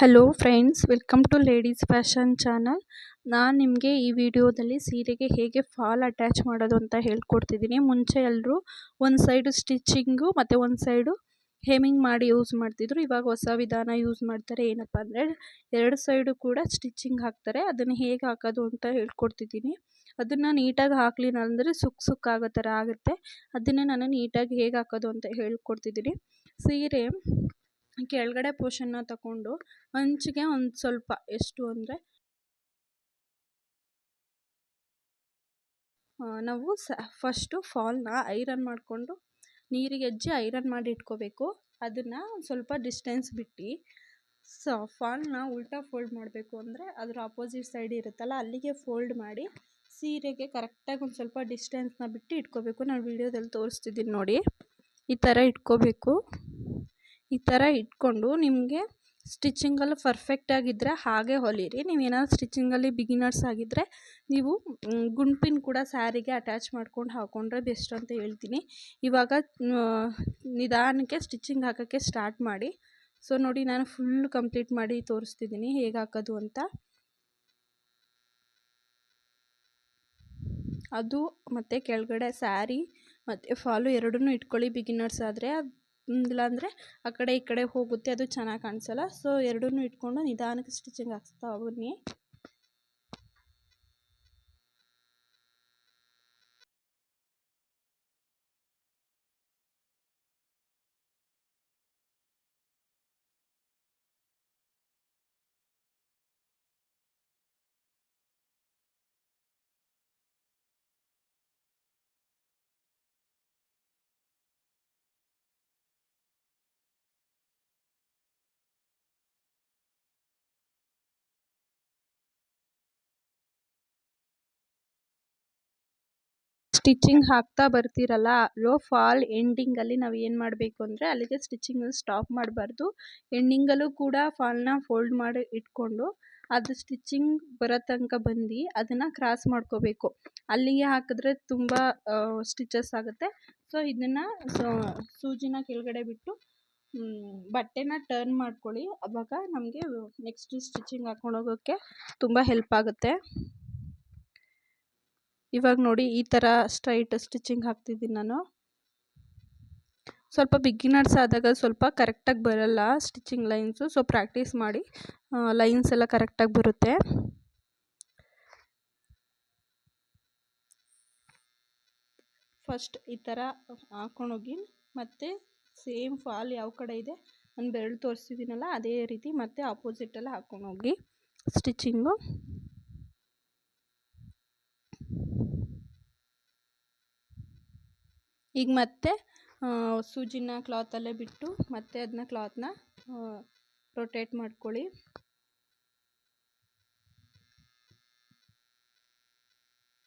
Hello friends welcome to ladies fashion channel ನಾನು ನಿಮಗೆ ಈ ವಿಡಿಯೋದಲ್ಲಿ ಸೀರೆಗೆ ಹೇಗೆ ಫಾಲ್ ಅಟ್ಯಾಚ್ ಮಾಡೋದು ಅಂತ ಹೇಳ್ಕೊಡ್ತಿದ್ದೀನಿ. ಮುಂಚೆ ಎಲ್ಲರೂ ಒಂದು ಸೈಡು ಸ್ಟಿಚ್ಚಿಂಗು ಮತ್ತು ಒಂದು ಸೈಡು ಹೇಮಿಂಗ್ ಮಾಡಿ ಯೂಸ್ ಮಾಡ್ತಿದ್ರು. ಇವಾಗ ಹೊಸ ವಿಧಾನ ಯೂಸ್ ಮಾಡ್ತಾರೆ. ಏನಪ್ಪ ಅಂದರೆ ಎರಡು ಸೈಡು ಕೂಡ ಸ್ಟಿಚಿಂಗ್ ಹಾಕ್ತಾರೆ. ಅದನ್ನು ಹೇಗೆ ಹಾಕೋದು ಅಂತ ಹೇಳ್ಕೊಡ್ತಿದ್ದೀನಿ. ಅದನ್ನು ನೀಟಾಗಿ ಹಾಕಲಿಲ್ಲ ಅಂದರೆ ಸುಕ್ ಸುಕ್ಕಾಗೋ ಥರ ಆಗುತ್ತೆ. ಅದನ್ನು ನಾನು ನೀಟಾಗಿ ಹೇಗೆ ಹಾಕೋದು ಅಂತ ಹೇಳ್ಕೊಡ್ತಿದ್ದೀನಿ. ಸೀರೆ ಕೆಳಗಡೆ ಪೋರ್ಷನ್ನ ತಗೊಂಡು ಅಂಚಿಗೆ ಒಂದು ಸ್ವಲ್ಪ, ಎಷ್ಟು ಅಂದರೆ ನಾವು ಸ ಫಸ್ಟು ಫಾಲ್ನ ಐರನ್ ಮಾಡಿಕೊಂಡು ನೀರಿಗೆ ಅಜ್ಜಿ ಐರನ್ ಮಾಡಿ ಇಟ್ಕೋಬೇಕು. ಅದನ್ನು ಸ್ವಲ್ಪ ಡಿಸ್ಟೆನ್ಸ್ ಬಿಟ್ಟು ಸೊ ಫಾಲ್ನ ಉಲ್ಟಾ ಫೋಲ್ಡ್ ಮಾಡಬೇಕು ಅಂದರೆ ಅದರ ಆಪೋಸಿಟ್ ಸೈಡ್ ಇರುತ್ತಲ್ಲ, ಅಲ್ಲಿಗೆ ಫೋಲ್ಡ್ ಮಾಡಿ ಸೀರೆಗೆ ಕರೆಕ್ಟಾಗಿ ಒಂದು ಸ್ವಲ್ಪ ಡಿಸ್ಟೆನ್ಸ್ನ ಬಿಟ್ಟು ಇಟ್ಕೋಬೇಕು. ನಾನು ವೀಡಿಯೋದಲ್ಲಿ ತೋರಿಸ್ತಿದ್ದೀನಿ ನೋಡಿ. ಈ ಥರ ಇಟ್ಕೋಬೇಕು. ಈ ಥರ ಇಟ್ಕೊಂಡು ನಿಮಗೆ ಸ್ಟಿಚಿಂಗಲ್ಲಿ ಪರ್ಫೆಕ್ಟಾಗಿದ್ದರೆ ಹಾಗೆ ಹೊಲಿರಿ ನೀವು ಏನಾದ್ರು ಸ್ಟಿಚಿಂಗಲ್ಲಿ ಬಿಗಿನರ್ಸ್ ಆಗಿದ್ದರೆ ನೀವು ಗುಂಪಿನ ಕೂಡ ಸ್ಯಾರಿಗೆ ಅಟ್ಯಾಚ್ ಮಾಡ್ಕೊಂಡು ಹಾಕ್ಕೊಂಡ್ರೆ ಬೆಸ್ಟ್ ಅಂತ ಹೇಳ್ತೀನಿ. ಇವಾಗ ನಿಧಾನಕ್ಕೆ ಸ್ಟಿಚಿಂಗ್ ಹಾಕೋಕ್ಕೆ ಸ್ಟಾರ್ಟ್ ಮಾಡಿ. ಸೊ ನೋಡಿ ನಾನು ಫುಲ್ ಕಂಪ್ಲೀಟ್ ಮಾಡಿ ತೋರಿಸ್ತಿದ್ದೀನಿ ಹೇಗೆ ಹಾಕೋದು ಅಂತ. ಅದು ಮತ್ತು ಕೆಳಗಡೆ ಸ್ಯಾರಿ ಮತ್ತು ಫಾಲು ಎರಡನ್ನೂ ಇಟ್ಕೊಳ್ಳಿ ಬಿಗಿನರ್ಸ್ ಆದರೆ. ಇಲ್ಲಾಂದರೆ ಆ ಕಡೆ ಈ ಕಡೆ ಹೋಗುತ್ತೆ, ಅದು ಚೆನ್ನಾಗಿ ಕಾಣಿಸಲ್ಲ. ಸೊ ಎರಡೂ ಇಟ್ಕೊಂಡು ನಿಧಾನಕ್ಕೆ ಸ್ಟಿಚಿಂಗ್ ಹಾಕ್ಸ್ತಾ ಬನ್ನಿ. ಸ್ಟಿಚಿಂಗ್ ಹಾಕ್ತಾ ಬರ್ತೀರಲ್ಲ, ಲೋ ಫಾಲ್ ಎಂಡಿಂಗಲ್ಲಿ ನಾವು ಏನು ಮಾಡಬೇಕು ಅಂದರೆ, ಅಲ್ಲಿಗೆ ಸ್ಟಿಚಿಂಗ್ ಸ್ಟಾಪ್ ಮಾಡಬಾರ್ದು. ಎಂಡಿಂಗಲ್ಲೂ ಕೂಡ ಫಾಲ್ನ ಫೋಲ್ಡ್ ಮಾಡಿ ಇಟ್ಕೊಂಡು, ಅದು ಸ್ಟಿಚಿಂಗ್ ಬರೋ ತನಕ ಬಂದು ಅದನ್ನು ಕ್ರಾಸ್ ಮಾಡ್ಕೋಬೇಕು. ಅಲ್ಲಿಗೆ ಹಾಕಿದ್ರೆ ತುಂಬ ಸ್ಟಿಚಸ್ ಆಗುತ್ತೆ. ಸೊ, ಇದನ್ನು ಸೂಜಿನ ಕೆಳಗಡೆ ಬಿಟ್ಟು ಬಟ್ಟೆನ ಟರ್ನ್ ಮಾಡ್ಕೊಳ್ಳಿ. ಅವಾಗ ನಮಗೆ ನೆಕ್ಸ್ಟ್ ಸ್ಟಿಚಿಂಗ್ ಹಾಕ್ಕೊಂಡು ಹೋಗೋಕ್ಕೆ ತುಂಬ ಹೆಲ್ಪ್ ಆಗುತ್ತೆ. ಇವಾಗ ನೋಡಿ ಈ ಥರ ಸ್ಟ್ರೈಟ್ ಸ್ಟಿಚಿಂಗ್ ಹಾಕ್ತಿದ್ದೀನಿ ನಾನು. ಸ್ವಲ್ಪ ಬಿಗಿನರ್ಸ್ ಆದಾಗ ಸ್ವಲ್ಪ ಕರೆಕ್ಟಾಗಿ ಬರಲ್ಲ ಸ್ಟಿಚಿಂಗ್ ಲೈನ್ಸು ಸೊ ಪ್ರಾಕ್ಟೀಸ್ ಮಾಡಿ ಲೈನ್ಸ್ ಎಲ್ಲ ಕರೆಕ್ಟಾಗಿ ಬರುತ್ತೆ. ಫಸ್ಟ್ ಈ ಥರ ಹಾಕೊಂಡೋಗಿ ಮತ್ತು ಸೇಮ್ ಫಾಲ್ ಯಾವ ಕಡೆ ಇದೆ, ನಾನು ಬೆರಳು ತೋರಿಸಿದ್ದೀನಲ್ಲ, ಅದೇ ರೀತಿ ಮತ್ತೆ ಆಪೋಸಿಟಲ್ಲಿ ಹಾಕೊಂಡೋಗಿ ಸ್ಟಿಚಿಂಗು ಈಗ ಮತ್ತೆ ಸೂಜಿನ ಕ್ಲಾತಲ್ಲೇ ಬಿಟ್ಟು ಮತ್ತೆ ಅದನ್ನ ಕ್ಲಾತ್ನ ರೊಟೇಟ್ ಮಾಡ್ಕೊಳ್ಳಿ.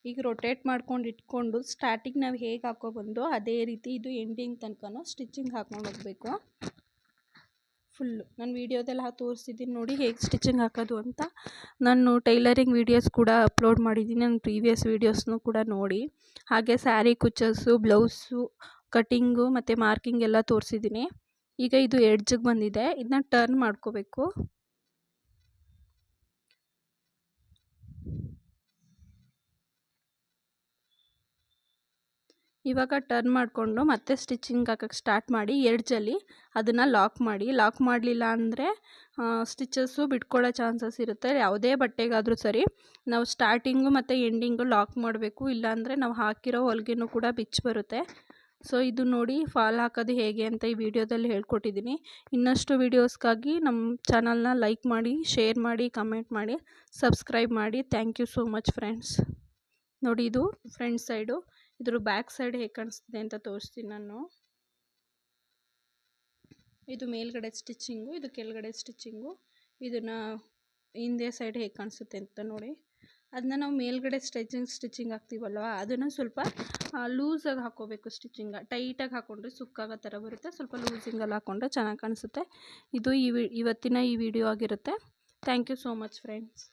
ಈಗ ರೊಟೇಟ್ ಮಾಡ್ಕೊಂಡು ಇಟ್ಕೊಂಡು ಸ್ಟಾರ್ಟಿಂಗ್ ನಾವು ಹೇಗೆ ಹಾಕೊಬಂದೋ ಅದೇ ರೀತಿ ಇದು ಎಂಡಿಂಗ್ ತನಕ ಸ್ಟಿಚಿಂಗ್ ಹಾಕ್ಕೊಂಡು ಹೋಗಬೇಕು. ಫುಲ್ಲು ನಾನು ವೀಡಿಯೋದೆಲ್ಲ ತೋರಿಸಿದ್ದೀನಿ ನೋಡಿ ಹೇಗೆ ಸ್ಟಿಚಿಂಗ್ ಹಾಕೋದು ಅಂತ. ನಾನು ಟೈಲರಿಂಗ್ ವೀಡಿಯೋಸ್ ಕೂಡ ಅಪ್ಲೋಡ್ ಮಾಡಿದ್ದೀನಿ ನನ್ನ ಪ್ರೀವಿಯಸ್ ವೀಡಿಯೋಸ್ನು ಕೂಡ ನೋಡಿ. ಹಾಗೆ ಸ್ಯಾರಿ ಕುಚ್ಚಸ್ಸು ಬ್ಲೌಸು ಕಟಿಂಗು ಮತ್ತು ಮಾರ್ಕಿಂಗ್ ಎಲ್ಲ ತೋರಿಸಿದ್ದೀನಿ ಈಗ ಇದು ಎಡ್ಜಿಗೆ ಬಂದಿದೆ. ಇದನ್ನ ಟರ್ನ್ ಮಾಡ್ಕೋಬೇಕು. ಇವಾಗ ಟರ್ನ್ ಮಾಡಿಕೊಂಡು ಮತ್ತೆ ಸ್ಟಿಚಿಂಗ್ ಹಾಕೋಕ್ಕೆ ಸ್ಟಾರ್ಟ್ ಮಾಡಿ ಎಡ್ಜಲ್ಲಿ ಅದನ್ನು ಲಾಕ್ ಮಾಡಿ. ಲಾಕ್ ಮಾಡಲಿಲ್ಲ ಅಂದರೆ ಸ್ಟಿಚಸ್ಸು ಬಿಟ್ಕೊಳ್ಳೋ ಚಾನ್ಸಸ್ ಇರುತ್ತೆ. ಯಾವುದೇ ಬಟ್ಟೆಗಾದರೂ ಸರಿ ನಾವು ಸ್ಟಾರ್ಟಿಂಗು ಮತ್ತು ಎಂಡಿಂಗು ಲಾಕ್ ಮಾಡಬೇಕು. ಇಲ್ಲಾಂದರೆ ನಾವು ಹಾಕಿರೋ ಹೊಲಿಗೆನೂ ಕೂಡ ಬಿಚ್ಚಿ ಬರುತ್ತೆ. ಸೊ ಇದು ನೋಡಿ ಫಾಲ್ ಹಾಕೋದು ಹೇಗೆ ಅಂತ ಈ ವಿಡಿಯೋದಲ್ಲಿ ಹೇಳ್ಕೊಟ್ಟಿದ್ದೀನಿ ಇನ್ನಷ್ಟು ವೀಡಿಯೋಸ್ಗಾಗಿ ನಮ್ಮ ಚಾನಲ್ನ ಲೈಕ್ ಮಾಡಿ ಶೇರ್ ಮಾಡಿ ಕಮೆಂಟ್ ಮಾಡಿ ಸಬ್ಸ್ಕ್ರೈಬ್ ಮಾಡಿ. Thank you so much friends ನೋಡಿ ಇದು ಫ್ರಂಟ್ ಸೈಡು ಇದ್ರ ಬ್ಯಾಕ್ ಸೈಡ್ ಹೇಗೆ ಕಾಣಿಸ್ತಿದೆ ಅಂತ ತೋರಿಸ್ತೀನಿ ನಾನು. ಇದು ಮೇಲ್ಗಡೆ ಸ್ಟಿಚ್ಚಿಂಗು ಇದು ಕೆಳಗಡೆ ಸ್ಟಿಚ್ಚಿಂಗು ಇದನ್ನು ಹಿಂದೆ ಸೈಡ್ ಹೇಗೆ ಕಾಣಿಸುತ್ತೆ ಅಂತ ನೋಡಿ. ಅದನ್ನ ನಾವು ಮೇಲ್ಗಡೆ ಸ್ಟಿಚಿಂಗ್ ಸ್ಟಿಚಿಂಗ್ ಹಾಕ್ತೀವಲ್ವ? ಅದನ್ನು ಸ್ವಲ್ಪ ಲೂಸಾಗಿ ಹಾಕ್ಕೋಬೇಕು ಸ್ಟಿಚಿಂಗ ಟೈಟಾಗಿ ಹಾಕೊಂಡ್ರೆ ಸುಕ್ಕಾಗೋ ಥರ ಬರುತ್ತೆ. ಸ್ವಲ್ಪ ಲೂಸಿಂಗಲ್ಲಿ ಹಾಕೊಂಡ್ರೆ ಚೆನ್ನಾಗಿ ಕಾಣಿಸುತ್ತೆ. ಇದು ಈ ಇವತ್ತಿನ ಈ ವಿಡಿಯೋ ಆಗಿರುತ್ತೆ. Thank you so much friends